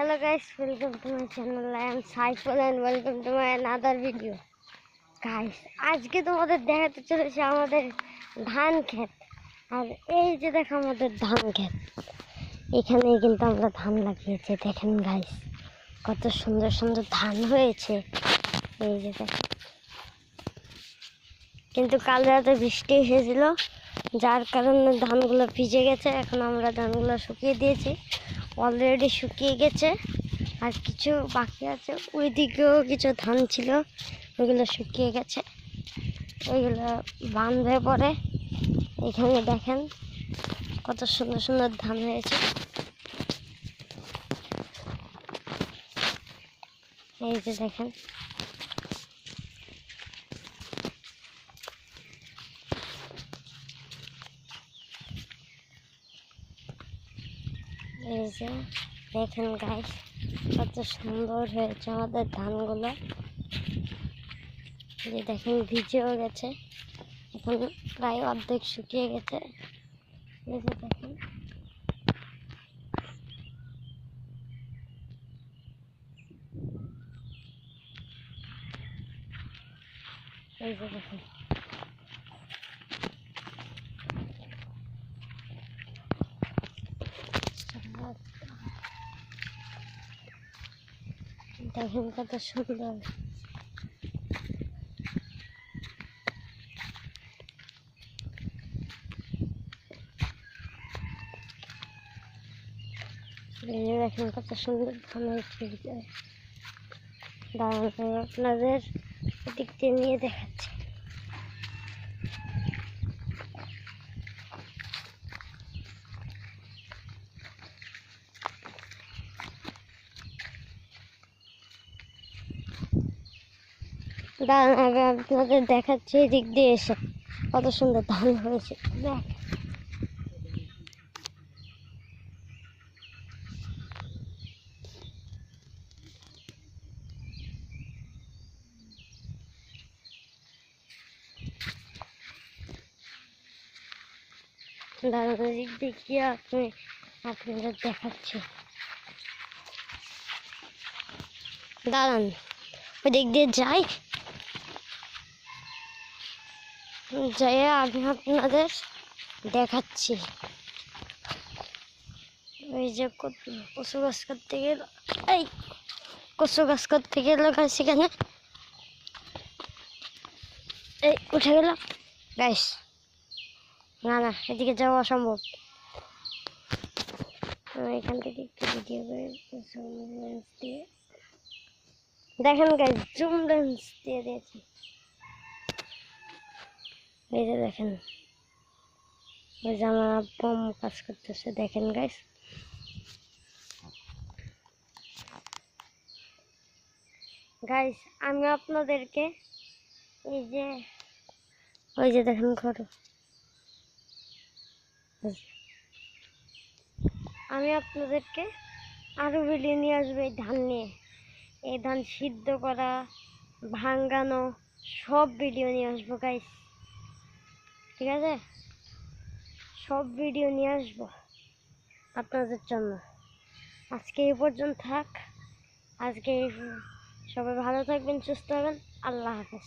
Hello guys, welcome to my channel. I am Saiful and welcome to my another video. Guys, আজকে তোমাদের দেখাতে চলেছে আমাদের ধান ক্ষেত। আর এই যে দেখো আমাদের ধান ক্ষেত। এখানেই কিন্তু আমরা ধান লাগিয়েছি। দেখেন গাইস কত সুন্দর সুন্দর ধান হয়েছে। এই যে দেখেন কিন্তু কাল রাতে বৃষ্টি এসেছিল যার কারণে ধানগুলো ভিজে গেছে। এখন আমরা ধানগুলো শুকিয়ে দিয়েছি। অলরেডি শুকিয়ে গেছে। আর কিছু বাকি আছে। ওই দিকেও কিছু ধান ছিল, ওইগুলো শুকিয়ে গেছে। ওইগুলো বাঁধবে পরে। এখানে দেখেন কত সুন্দর সুন্দর ধান হয়েছে। এই যে দেখেন এই যে, দেখেন গাইস কত সুন্দর হয়েছে আমাদের ধানগুলো। যে দেখেন, ভিজেও গেছে। এখন প্রায় অর্ধেক শুকিয়ে গেছে। এই যে দেখেন। এই যে দেখেন। দেখেন কত সুন্দর এখন কত সুন্দর ধান দাঁড়ানো দাঁড়ান আপনাদের দিক দিয়ে নিয়ে দেখাচ্ছি। দাঁড়ান আমি আপনাদের দেখাচ্ছি এদিক দিয়ে এসে। কত সুন্দর ধান হয়েছে। দেখ। দাঁড়ান এদিক দিয়ে গিয়ে আপনি আপনাদের দেখাচ্ছি। দাঁড়ান। ওদিক দিয়ে যাই। যাই, আমি আপনাদের দেখাচ্ছি। ওই যে কচু গাছ করতে গেল। এই, কচু গাছ করতে গেল গাছ এখানে। এই, উঠে গেল গাইস না না, এদিকে যাওয়া অসম্ভব। এখান থেকে একটু ভিডিও করে zoom lens দিয়ে। দেখেন গাইস জুম লেন্স দিয়ে দিয়েছি। এই যে দেখেন। ওই যে আমার বম কাজ করতেছে, দেখেন গাইস গাইস আমি আপনাদেরকে এই যে, ওই যে দেখেন ঘর। আমি আপনাদেরকে আরও ভিডিও নিয়ে আসব এই ধান নিয়ে। এই ধান সিদ্ধ করা ভাঙ্গানো সব ভিডিও নিয়ে আসব গাইস ঠিক আছে? সব ভিডিও নিয়ে আসব আপনাদের জন্য। আজকে এই পর্যন্ত থাক। আজকে সবাই ভালো থাকবেন, সুস্থ হবেন। আল্লাহ হাফেজ।